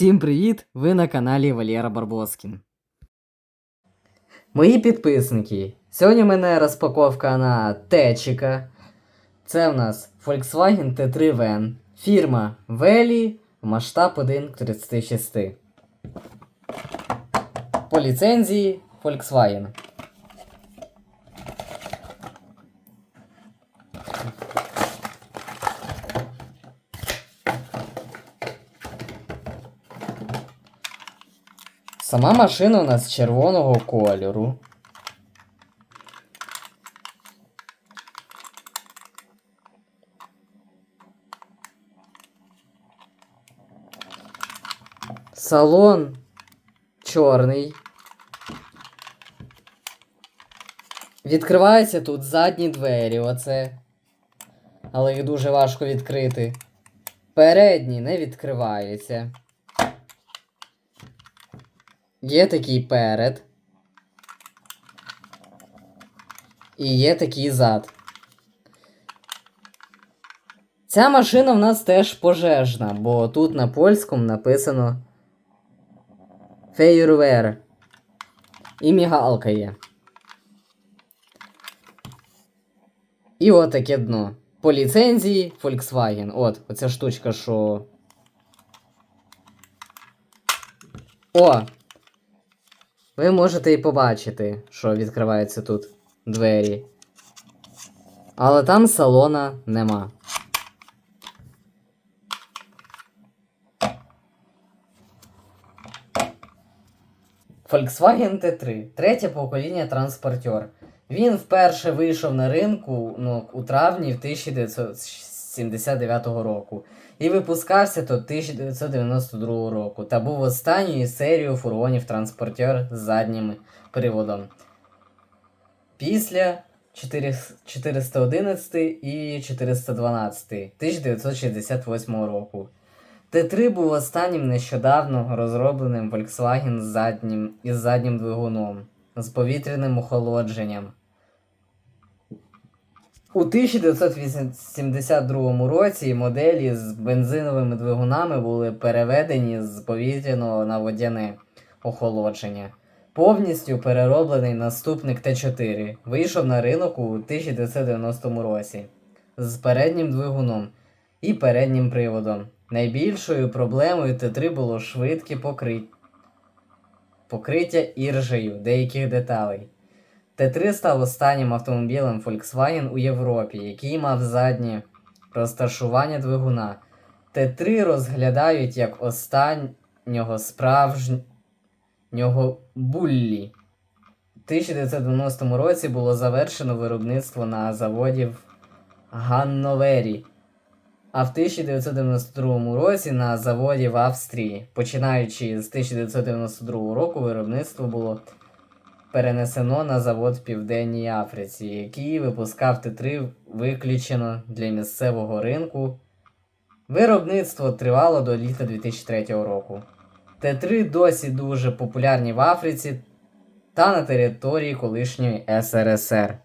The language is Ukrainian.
Всім привіт! Ви на каналі Валєра Барбоскін. Мої підписники. Сьогодні в мене розпаковка на Течика. Це в нас Volkswagen T3 Van. Фірма Veli, масштаб 1 к 36. По ліцензії Volkswagen. Сама машина у нас червоного кольору. Салон чорний. Відкриваються тут задні двері, оце. Але їх дуже важко відкрити. Передні не відкриваються. Є такий перед. І є такий зад. Ця машина в нас теж пожежна, бо тут на польському написано Фейервер. І мігалка є. І от дно. По ліцензії Volkswagen. От, оця штучка, що. О! Ви можете і побачити, що відкриваються тут двері. Але там салона нема. Volkswagen T3. Третє покоління транспортер. Він вперше вийшов на ринку ну, у травні 1979 року і випускався до 1992 року та був останньою серією фургонів транспортер з заднім приводом. Після 411 і 412 1968 року. Т3 був останнім нещодавно розробленим Volkswagen з заднім, із заднім двигуном з повітряним охолодженням. У 1972 році моделі з бензиновими двигунами були переведені з повітряного на водяне охолодження. Повністю перероблений наступник Т4 вийшов на ринок у 1990 році з переднім двигуном і переднім приводом. Найбільшою проблемою Т3 було швидке покриття покриття іржею деяких деталей. Т3 став останнім автомобілем Volkswagen у Європі, який мав заднє розташування двигуна. Т3 розглядають як останнього справжнього буллі. У 1990 році було завершено виробництво на заводі в Ганновері, а в 1992 році на заводі в Австрії. Починаючи з 1992 року, виробництво було перенесено на завод в Південній Африці, який випускав Т3 виключено для місцевого ринку. Виробництво тривало до літа 2003 року. Т3 досі дуже популярні в Африці та на території колишньої СРСР.